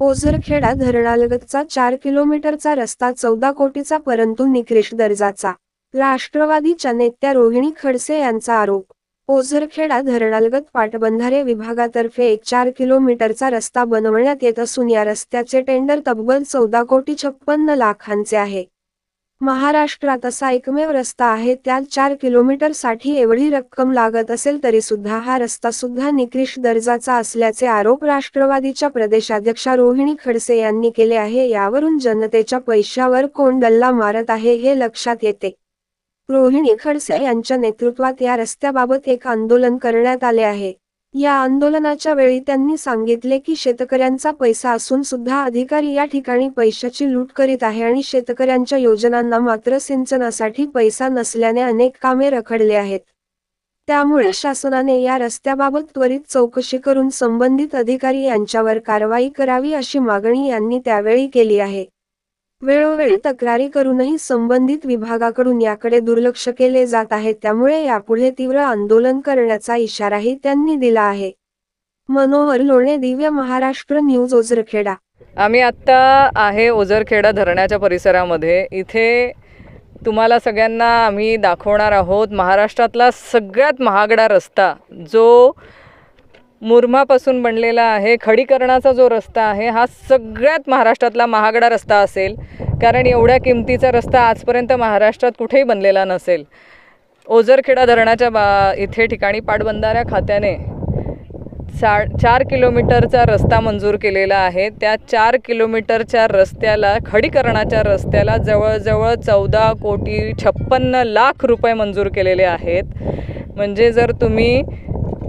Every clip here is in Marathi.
ओझरखेडा धरणालगतचा चार किलोमीटरचा रस्ता चौदा कोटीचा परंतु निकृष्ट दर्जाचा. राष्ट्रवादीच्या नेत्या रोहिणी खडसे यांचा आरोप. ओझरखेडा धरणालगत पाटबंधारे विभागातर्फे एक चार किलोमीटरचा रस्ता बनवण्यात येत असून या रस्त्याचे टेंडर तब्बल चौदा कोटी छप्पन्न लाखांचे आहे. महाराष्ट्रात असा एकमेव रस्ता आहे त्यात चार किलोमीटरसाठी एवढी रक्कम लागत असेल तरी सुद्धा हा रस्ता सुद्धा निकृष्ट दर्जाचा असल्याचे आरोप राष्ट्रवादीच्या प्रदेशाध्यक्षा रोहिणी खडसे यांनी केले आहे. यावरून जनतेच्या पैशावर कोण डल्ला मारत आहे हे लक्षात येते. रोहिणी खडसे यांच्या नेतृत्वात या रस्त्याबाबत एक आंदोलन करण्यात आले आहे. या आंदोलनाच्या वेळी त्यांनी सांगितले की शेतकऱ्यांचा पैसा असून सुद्धा अधिकारी या ठिकाणी पैशाची लूट करीत आहे आणि शेतकऱ्यांच्या योजनांना मात्र सिंचनासाठी पैसा नसल्याने अनेक कामे रखडले आहेत. त्यामुळे शासनाने या रस्त्याबाबत त्वरित चौकशी करून संबंधित अधिकारी यांच्यावर कारवाई करावी अशी मागणी यांनी त्यावेळी केली आहे. वेळोवेळी तक्रारी करूनही संबंधित विभागाकडून याकडे दुर्लक्ष केले जात आहे त्यामुळे यापुढे तीव्र आंदोलन करण्याचा इशाराही त्यांनी दिला आहे. मनोहर लोणे दिव्य महाराष्ट्र न्यूज ओझरखेडा. आम्ही आत्ता आहे ओझरखेडा धरणाच्या परिसरामध्ये. इथे तुम्हाला सगळ्यांना आम्ही दाखवणार आहोत महाराष्ट्रातला सगळ्यात महागडा रस्ता जो मुरमापासून बनलेला आहे. खडीकरणाचा जो रस्ता आहे हा सगळ्यात महाराष्ट्रातला महागडा रस्ता असेल. कारण एवढ्या किमतीचा रस्ता आजपर्यंत महाराष्ट्रात कुठेही बनलेला नसेल. ओझरखेडा धरणाच्या बा इथे ठिकाणी पाटबंधाऱ्या खात्याने सा चार किलोमीटरचा रस्ता मंजूर केलेला आहे. त्या चार किलोमीटरच्या रस्त्याला खडीकरणाच्या रस्त्याला जवळजवळ चौदा कोटी छप्पन्न लाख रुपये मंजूर केलेले आहेत. म्हणजे जर तुम्ही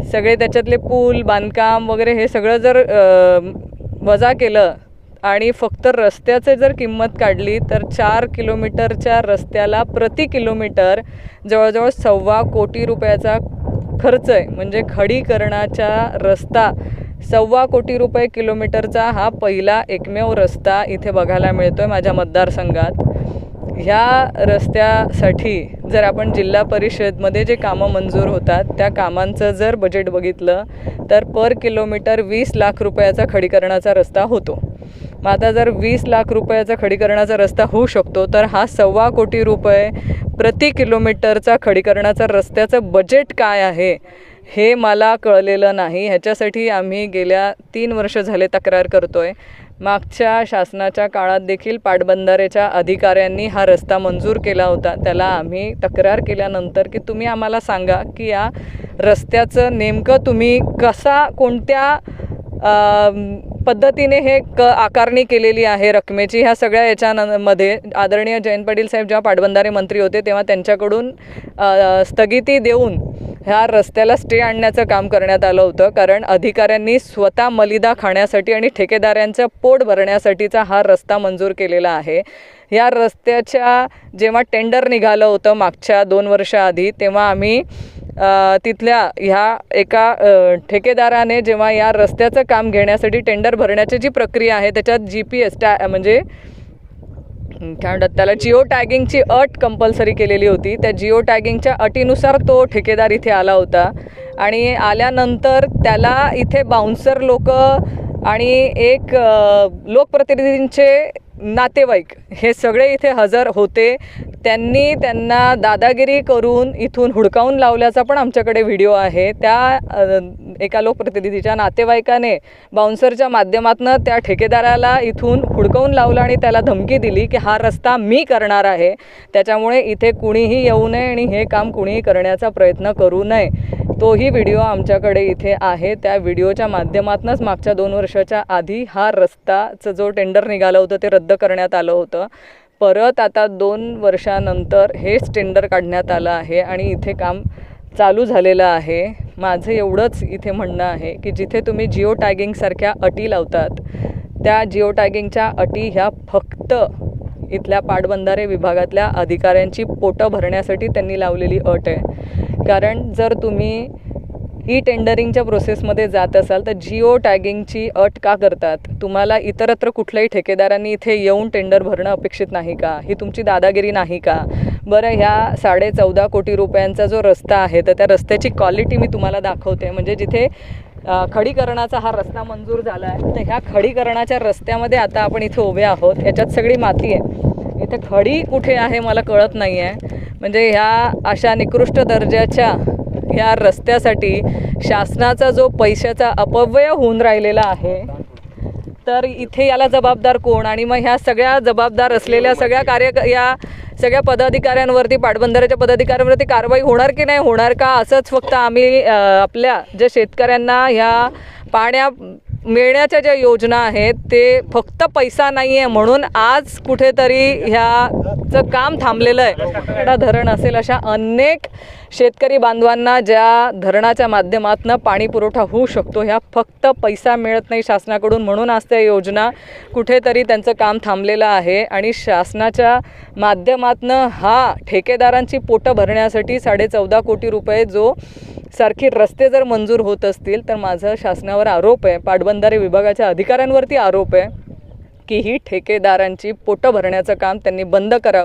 सगळे त्याच्यातले पूल बांधकाम वगैरे हे सगळं जर वजा केलं आणि फक्त रस्त्याचे जर किंमत काढली तर चार किलोमीटरच्या रस्त्याला प्रति किलोमीटर जवळजवळ सव्वा कोटी रुपयाचा खर्च आहे. म्हणजे खडीकरणाचा रस्ता सव्वा कोटी रुपये किलोमीटरचा हा पहिला एकमेव रस्ता इथे बघायला मिळतो आहे माझ्या मतदारसंघात. ह्या रस्त्यासाठी जर आपण जिल्हा परिषदमध्ये जे कामं मंजूर होतात त्या कामांचं जर बजेट बघितलं तर पर किलोमीटर वीस लाख रुपयाचा खडीकरणाचा रस्ता होतो. मग आता जर वीस लाख रुपयाचा खडीकरणाचा रस्ता होऊ शकतो तर हा सव्वा कोटी रुपये प्रति किलोमीटरचा खडीकरणाचा रस्त्याचं बजेट काय आहे हे मला कळलेलं नाही. ह्याच्यासाठी आम्ही गेल्या तीन वर्ष झाले तक्रार करतो आहे मागच्या शासनाच्या काळात देखील पाटबंधारेच्या अधिकाऱ्यांनी हा रस्ता मंजूर केला होता. त्याला आम्ही तक्रार केल्यानंतर की तुम्ही आम्हाला सांगा की या रस्त्याचं नेमकं तुम्ही कसा कोणत्या पद्धतीने हे क आकारणी केलेली आहे रकमेची? ह्या सगळ्या याच्यामध्ये आदरणीय जयंत पाटील साहेब जेव्हा पाटबंधारे मंत्री होते तेव्हा त्यांच्याकडून स्थगिती देऊन ह्या रस्त्याला स्टे आणण्याचं काम करण्यात आलं होतं. कारण अधिकाऱ्यांनी स्वतः मलिदा खाण्यासाठी आणि ठेकेदारांचं पोट भरण्यासाठीचा हा रस्ता मंजूर केलेला आहे. या रस्त्याच्या जेव्हा टेंडर निघालं होतं मागच्या दोन वर्षाआधी तेव्हा आम्ही तिथल्या ह्या एका ठेकेदाराने जेव्हा या रस्त्याचं काम घेण्यासाठी टेंडर भरण्याची जी प्रक्रिया आहे त्याच्यात जी पी एस टॅ म्हणजे काय म्हणतात त्याला? जिओ टॅगिंगची अट कंपल्सरी केलेली होती. त्या जिओ टॅगिंगच्या अटीनुसार तो ठेकेदार इथे आला होता. आणि आल्यानंतर त्याला इथे बाउन्सर लोक आणि एक लोकप्रतिनिधींचे नातेवाईक हे सगळे इथे हजर होते. त्यांनी त्यांना दादागिरी करून इथून हुडकावून लावल्याचा पण आमच्याकडे व्हिडिओ आहे. त्या एका लोकप्रतिनिधीच्या नातेवाईकाने बाउन्सरच्या माध्यमातून त्या ठेकेदाराला इथून हुडकावून लावलं आणि त्याला धमकी दिली की हा रस्ता मी करणार आहे. त्याच्यामुळे इथे कुणीही येऊ नये आणि हे काम कुणीही करण्याचा प्रयत्न करू नये. तोही व्हिडिओ आमच्याकडे इथे आहे. त्या व्हिडिओच्या माध्यमातूनच मागच्या दोन वर्षाच्या आधी हा रस्ताचं जो टेंडर निघालं होतं ते रद्द करण्यात आलं होतं. परत आता दोन वर्षानंतर हेच टेंडर काढण्यात आलं आहे आणि इथे काम चालू झालेलं आहे. माझं एवढंच इथे म्हणणं आहे की जिथे तुम्ही जिओ टॅगिंगसारख्या अटी लावतात त्या जिओ टॅगिंगच्या अटी ह्या फक्त इथल्या पाटबंधारे विभागातल्या अधिकाऱ्यांची पोटं भरण्यासाठी त्यांनी लावलेली अट आहे. कारण जर तुम्ही ई टेंडरिंगच्या प्रोसेसमध्ये जात असाल तर जिओ टॅगिंगची अट का करतात? तुम्हाला इतरत्र कुठल्याही ठेकेदारांनी इथे येऊन टेंडर भरणं अपेक्षित नाही का? ही तुमची दादागिरी नाही का? बरं ह्या साडे चौदा कोटी रुपयांचा जो रस्ता आहे तर त्या रस्त्याची क्वालिटी मी तुम्हाला दाखवते. म्हणजे जिथे खडीकरणाचा हा रस्ता मंजूर झाला आहे. तर ह्या खडीकरणाच्या रस्त्यामध्ये आता आपण इथे उभे आहोत. याच्यात सगळी माती आहे. इथे खडी कुठे आहे मला कळत नाही आहे म्हणजे ह्या अशा निकृष्ट दर्जाच्या ह्या रस्त्यासाठी शासनाचा जो पैशाचा अपव्यय होऊन राहिलेला आहे तर इथे याला जबाबदार कोण? आणि मग ह्या सगळ्या जबाबदार असलेल्या सगळ्या कार्य या सगळ्या पदाधिकाऱ्यांवरती पाटबंधाऱ्याच्या पदाधिकाऱ्यांवरती कारवाई होणार की नाही? होणार का? असंच फक्त आम्ही आपल्या ज्या शेतकऱ्यांना ह्या पाण्या मिळण्याच्या ज्या योजना आहेत ते फक्त पैसा नाही आहे म्हणून आज कुठेतरी ह्याचं काम थांबलेलं आहे. धरण असेल अशा अनेक शेतकरी बांधवांना ज्या धरणाच्या माध्यमातून पाणी पुरवठा होऊ शकतो ह्या फक्त पैसा मिळत नाही शासनाकडून म्हणून आज त्या योजना कुठेतरी त्यांचं काम थांबलेलं आहे. आणि शासनाच्या माध्यमातून हा ठेकेदारांची पोटं भरण्यासाठी साडे चौदा कोटी रुपये जो सारखे रस्ते जर मंजूर होत असतील तर माझं शासनावर आरोप आहे पाटबंधारे विभागाच्या अधिकाऱ्यांवरती आरोप आहे की ही ठेकेदारांची पोटं भरण्याचं काम त्यांनी बंद करावं.